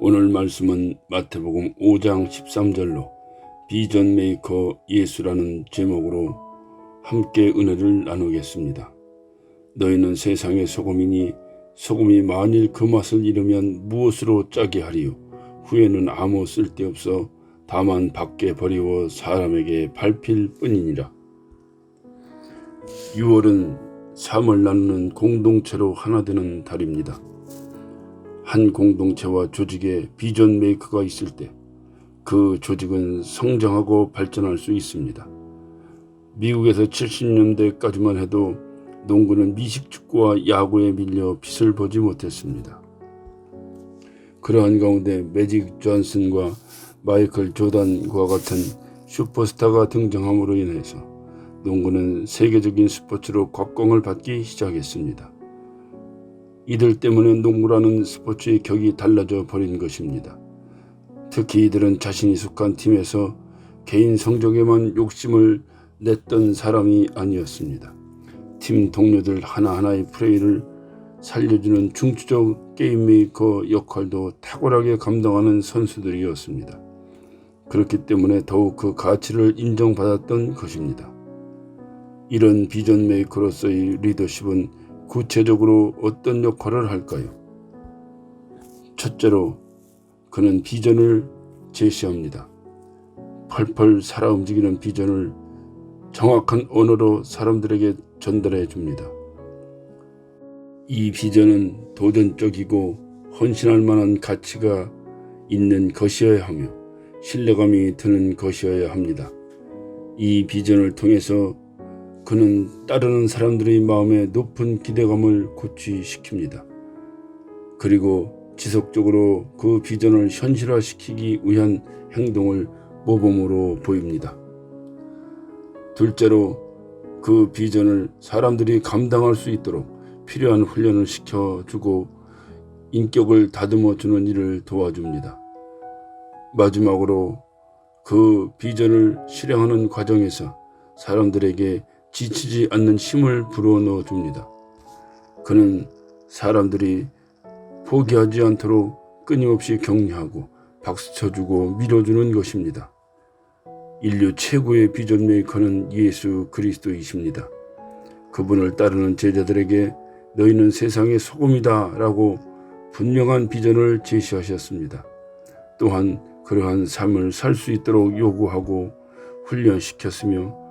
오늘 말씀은 마태복음 5장 13절로 비전 메이커 예수라는 제목으로 함께 은혜를 나누겠습니다. 너희는 세상의 소금이니 소금이 만일 그 맛을 잃으면 무엇으로 짜게 하리요 후에는 아무 쓸데없어 다만 밖에 버리워 사람에게 밟힐 뿐이니라. 6월은 삶을 나누는 공동체로 하나 되는 달입니다. 한 공동체와 조직에 비전 메이커가 있을 때 그 조직은 성장하고 발전할 수 있습니다. 미국에서 70년대까지만 해도 농구는 미식축구와 야구에 밀려 빛을 보지 못했습니다. 그러한 가운데 매직 존슨과 마이클 조단과 같은 슈퍼스타가 등장함으로 인해서 농구는 세계적인 스포츠로 곽공을 받기 시작했습니다. 이들 때문에 농구라는 스포츠의 격이 달라져 버린 것입니다. 특히 이들은 자신이 속한 팀에서 개인 성적에만 욕심을 냈던 사람이 아니었습니다. 팀 동료들 하나하나의 플레이를 살려주는 중추적 게임 메이커 역할도 탁월하게 감당하는 선수들이었습니다. 그렇기 때문에 더욱 그 가치를 인정받았던 것입니다. 이런 비전 메이커로서의 리더십은 구체적으로 어떤 역할을 할까요? 첫째로 그는 비전을 제시합니다. 펄펄 살아 움직이는 비전을 정확한 언어로 사람들에게 전달해 줍니다. 이 비전은 도전적이고 헌신할 만한 가치가 있는 것이어야 하며 신뢰감이 드는 것이어야 합니다. 이 비전을 통해서 그는 따르는 사람들의 마음에 높은 기대감을 고취시킵니다. 그리고 지속적으로 그 비전을 현실화시키기 위한 행동을 모범으로 보입니다. 둘째로 그 비전을 사람들이 감당할 수 있도록 필요한 훈련을 시켜주고 인격을 다듬어 주는 일을 도와줍니다. 마지막으로 그 비전을 실행하는 과정에서 사람들에게 지치지 않는 힘을 불어넣어 줍니다. 그는 사람들이 포기하지 않도록 끊임없이 격려하고 박수 쳐주고 밀어주는 것입니다. 인류 최고의 비전 메이커는 예수 그리스도이십니다. 그분을 따르는 제자들에게 너희는 세상의 소금이다 라고 분명한 비전을 제시하셨습니다. 또한 그러한 삶을 살 수 있도록 요구하고 훈련시켰으며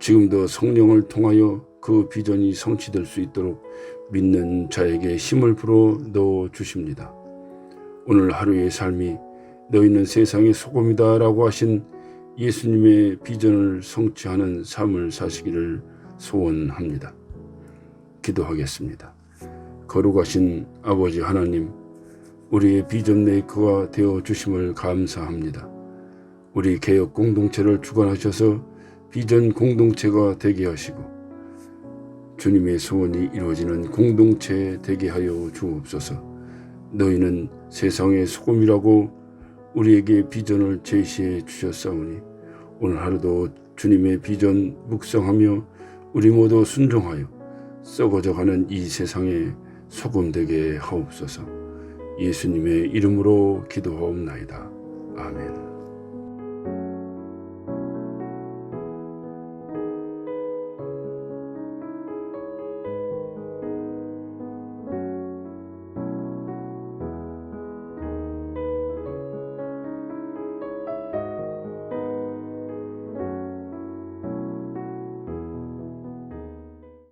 지금도 성령을 통하여 그 비전이 성취될 수 있도록 믿는 자에게 힘을 불어 넣어 주십니다. 오늘 하루의 삶이 너희는 세상의 소금이다 라고 하신 예수님의 비전을 성취하는 삶을 사시기를 소원합니다. 기도하겠습니다. 거룩하신 아버지 하나님, 우리의 비전 메이커가 되어 주심을 감사합니다. 우리 개혁 공동체를 주관하셔서 비전 공동체가 되게 하시고 주님의 소원이 이루어지는 공동체 되게 하여 주옵소서. 너희는 세상의 소금이라고 우리에게 비전을 제시해 주셨사오니 오늘 하루도 주님의 비전 묵상하며 우리 모두 순종하여 썩어져가는 이 세상에 소금 되게 하옵소서. 예수님의 이름으로 기도하옵나이다. 아멘.